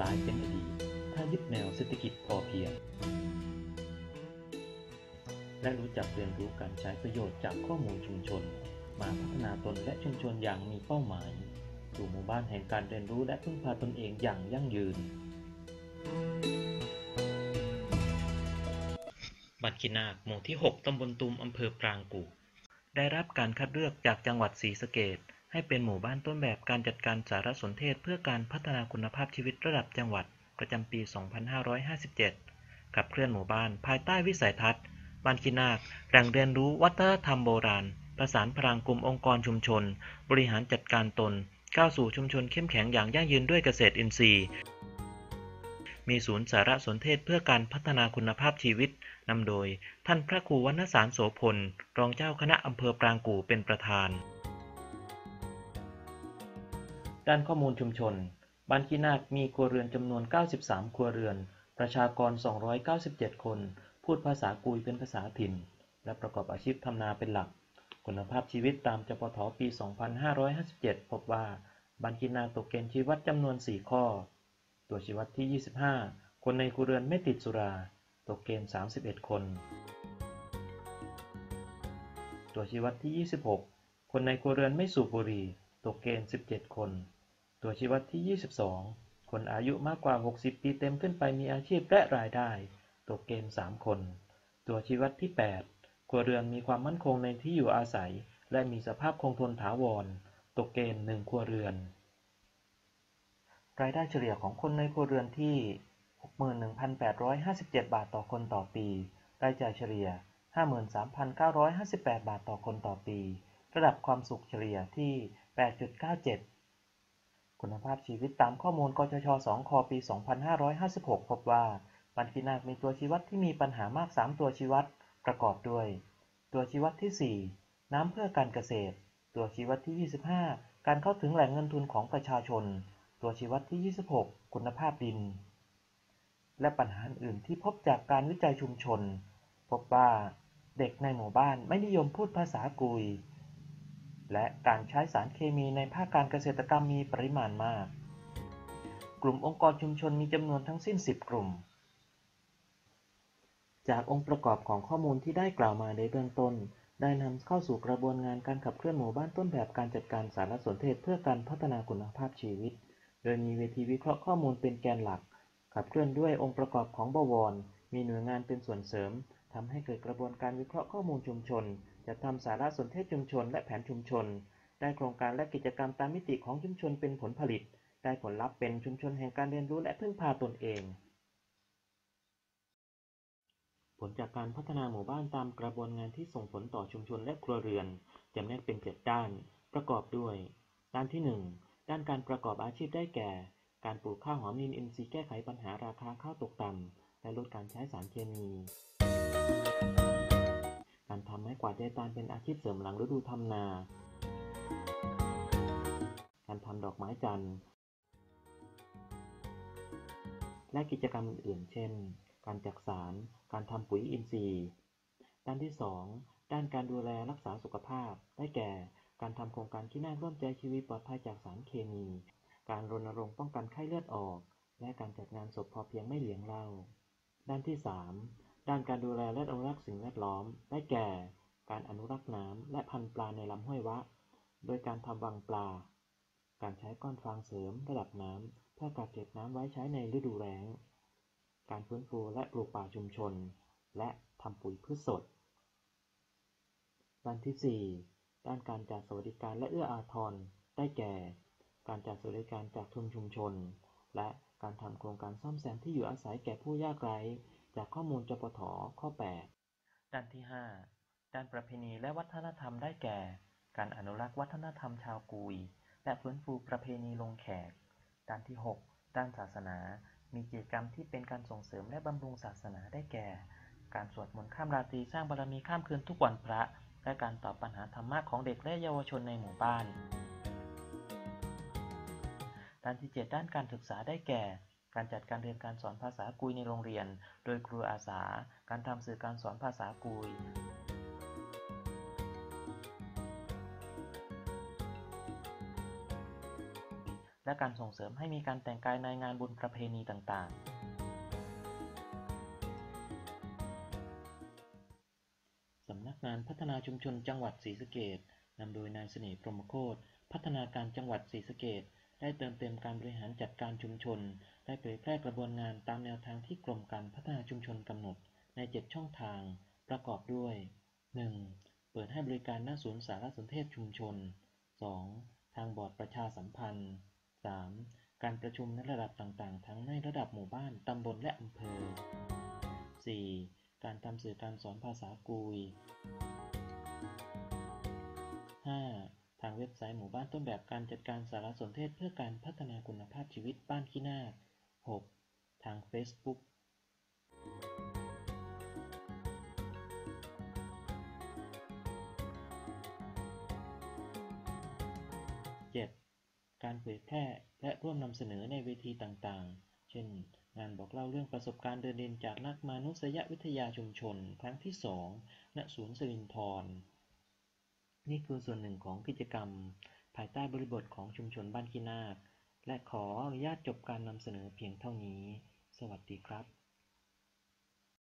กลายเป็นอดีต ถ้ายึดแนวเศรษฐกิจพอเพียง และรู้จักเรียนรู้การใช้ประโยชน์จากข้อมูลชุมชน มาพัฒนาตนและชุมชนอย่างมีเป้าหมาย สู่หมู่บ้านแห่งการเรียนรู้และพึ่งพาตนเองอย่างยั่งยืน บัตรคินาคหมู่ที่ 6 ตำบลตุมอำเภอปรางกู่ได้รับการคัดเลือกจากจังหวัดศรีสะเกษ ให้เป็นหมู่บ้านต้นแบบการจัดการสารสนเทศเพื่อการพัฒนาคุณภาพชีวิตระดับจังหวัด ประจำปี 2557 ขับเคลื่อนหมู่บ้าน ภายใต้วิสัยทัศน์บ้านคินาคแหล่งเรียนรู้วัฒนธรรมโบราณ ประสานพลังกลุ่มองค์กรชุมชน บริหารจัดการตน ก้าวสู่ชุมชนเข้มแข็งอย่างยั่งยืนด้วยเกษตรอินทรีย์ มีศูนย์สารสนเทศเพื่อการพัฒนาคุณภาพชีวิตนำโดย ท่านพระครูวรรณสารโสพล รองเจ้าคณะอำเภอปรางกู่เป็นประธาน ด้านข้อมูลชุมชน บ้านขี้นาคมีครัวเรือนจำนวน 93 ครัวเรือน ประชากร 297 คน พูดภาษากุยเป็นภาษาถิ่น และประกอบอาชีพทำนาเป็นหลัก คุณภาพชีวิตตามจปทปี 2557 พบว่า บ้านขี้นาคตกเกณฑ์ชีวัดจำนวน 4 ข้อ ตัวชี้วัดที่ 25 คนในครัวเรือนไม่ติดสุรา ตกเกณฑ์ 31 คน ตัวชี้วัดที่ 26 คนในครัวเรือนไม่สูบบุหรี่ ตกเกณฑ์ 17 คน ตัวชี้วัดที่ 22 คนอายุมากกว่า 60 ปีเต็มขึ้นไปมีอาชีพและรายได้ตกเกณฑ์ 3 คน ตัวชี้วัดที่ 8 ครัวเรือนมีความมั่นคงในที่อยู่อาศัย และมีสภาพคงทนถาวรตกเกณฑ์ 1 ครัวเรือน รายได้เฉลี่ยของคนในครัวเรือนที่ 61,857 บาทต่อคนต่อปี รายจ่ายเฉลี่ย 53,958 บาทต่อคนต่อปี ระดับความสุขเฉลี่ยที่8.97 คุณภาพชีวิตตามข้อมูลกชช 2 ค ปี 2556 พบว่าบันคีนาคมีตัวชี้วัดที่มีปัญหามาก 3 ตัวชี้วัด ประกอบด้วย ตัวชี้วัดที่ 4 น้ำเพื่อการเกษตร ตัวชี้วัดที่ 25 การเข้าถึงแหล่งเงินทุนของประชาชน ตัวชี้วัดที่ 26 คุณภาพดิน และปัญหาอื่นที่พบจากการวิจัยชุมชน พบว่า เด็กในหมู่บ้านไม่นิยมพูดภาษากุย และการใช้สารเคมีในภาคการเกษตรกรรมมีปริมาณมาก กลุ่มองค์กรชุมชนมีจำนวนทั้งสิ้น 10 กลุ่ม จากองค์ประกอบของข้อมูลที่ได้กล่าวมาในเบื้องต้น ได้นำเข้าสู่กระบวนงานการขับเคลื่อนหมู่บ้านต้นแบบการจัดการสารสนเทศเพื่อการพัฒนาคุณภาพชีวิต โดยมีเวทีวิเคราะห์ข้อมูลเป็นแกนหลัก ขับเคลื่อนด้วยองค์ประกอบของบวร มีหน่วยงานเป็นส่วนเสริม ทำให้เกิดกระบวนการวิเคราะห์ข้อมูลชุมชน จัดทำสารสนเทศชุมชน และแผนชุมชน ได้โครงการและกิจกรรมตามมิติของชุมชนเป็นผลผลิต ได้ผลลัพธ์เป็นชุมชนแห่งการเรียนรู้และพึ่งพาตนเอง ผลจากการพัฒนาหมู่บ้านตามกระบวนงานที่ส่งผลต่อชุมชนและครัวเรือนจำแนกเป็นเจ็ดด้าน ประกอบด้วย ด้านที่ 1 ด้านการประกอบอาชีพได้แก่ การปลูกข้าวหอมนินอินทรีย์แก้ไขปัญหาราคาข้าวตกต่ำ และลดการใช้สารเคมี การทำไม้กวาดยายตาลเป็นอาชีพเสริมหลังฤดูทำนา การทำดอกไม้จันทร์ และกิจกรรมอื่นเช่น การจักสาร การทำปุ๋ยอินทรีย์ ด้านที่ 2 ด้านการดูแลรักษาสุขภาพ ได้แก่ การทำโครงการที่น่าร่วมใจชีวิตปลอดภัยจากสารเคมี การรณรงค์ป้องกันไข้เลือดออกและการจัดงานศพพอเพียงไม่เหลียงเล้า ด้านที่ 3 ด้านการดูแลและอนุรักษ์สิ่งแวดล้อม ได้แก่ การอนุรักษ์น้ำและพันธุ์ปลาในลำห้วยวะ โดยการทำวังปลา การใช้ก้อนฟางเสริมระดับน้ำเพื่อกักเก็บน้ำไว้ใช้ในฤดูแล้ง การฟื้นฟูและปลูกป่าชุมชน และทำปุ๋ยพืชสด ด้านที่ 4 ด้านการจัดสวัสดิการและเอื้ออาทร ได้แก่ การจัดสวัสดิการจากทุนชุมชน และ การทำโครงการซ่อมแซมที่อยู่อาศัยแก่ผู้ยากไร้ จากข้อมูลจปท ข้อ 8 ด้านที่ 5 ด้านประเพณีและวัฒนธรรมได้แก่ การอนุรักษ์วัฒนธรรมชาวกุย และฟื้นฟูประเพณีลงแขก ด้านที่ 6 ด้านศาสนา มีกิจกรรมที่เป็นการส่งเสริมและบำรุงศาสนาได้แก่ การสวดมนต์ข้ามราตรีสร้างบารมีข้ามคืนทุกวันพระ และการตอบปัญหาธรรมะของเด็กและเยาวชนในหมู่บ้าน ด้านที่ 7 ด้านการศึกษาได้แก่ การจัดการเรียนการสอนภาษากุยในโรงเรียน โดยครูอาสา การทำสื่อการสอนภาษากุยและการส่งเสริมให้มีการแต่งกายในงานบุญประเพณีต่าง ๆ สำนักงานพัฒนาชุมชนจังหวัดศรีสะเกษนำโดยนายเสน่ห์พรหมโคตรพัฒนาการจังหวัดศรีสะเกษ ได้เติมเต็มการบริหารจัดการชุมชนได้เผยแพร่กระบวนงานตามแนวทางที่กรมการพัฒนาชุมชนกำหนด ใน 7 ช่องทาง ประกอบด้วย 1. เปิดให้บริการณศูนย์สารสนเทศชุมชน 2. ทางบอร์ดประชาสัมพันธ์ 3. การประชุมในระดับต่างๆ ทั้งในระดับหมู่บ้าน ตำบลและอำเภอ 4. การทำสื่อการสอนภาษากุย 5. ทางเว็บไซต์หมู่บ้านต้นแบบการจัดการสารสนเทศเพื่อการพัฒนาคุณภาพชีวิตบ้านขี้นาค 6. ทางเฟซบุ๊ก 7. การเผยแพร่และร่วมนำเสนอในเวทีต่างๆ เช่น งานบอกเล่าเรื่องประสบการณ์เดินดินจากนักมานุษยวิทยาชุมชน ครั้งที่ 2 ณ ศูนย์สิรินธร นี่คือส่วนหนึ่งของกิจกรรม ภายใต้บริบทของชุมชนบ้านขี้นาค และขออนุญาตจบการนำเสนอเพียงเท่านี้ สวัสดีครับ